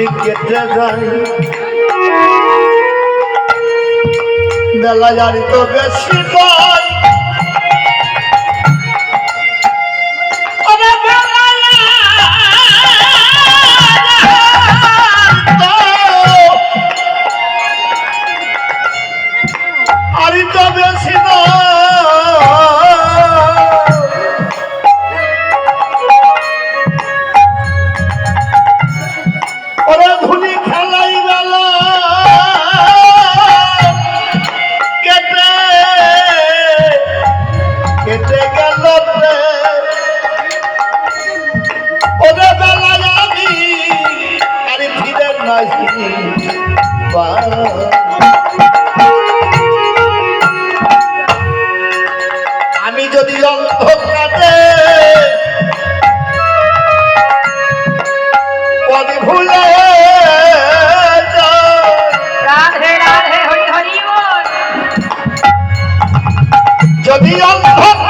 দিলি কেটে যায় তো বেশি নাহি আমি যদি অন্ধকারে পদে ভুলে যদি অন্ধকার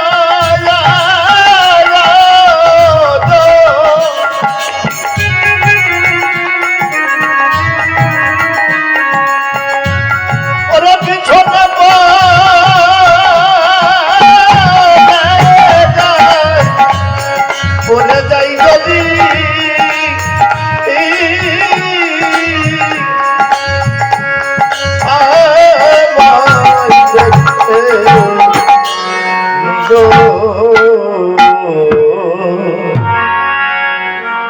Oh.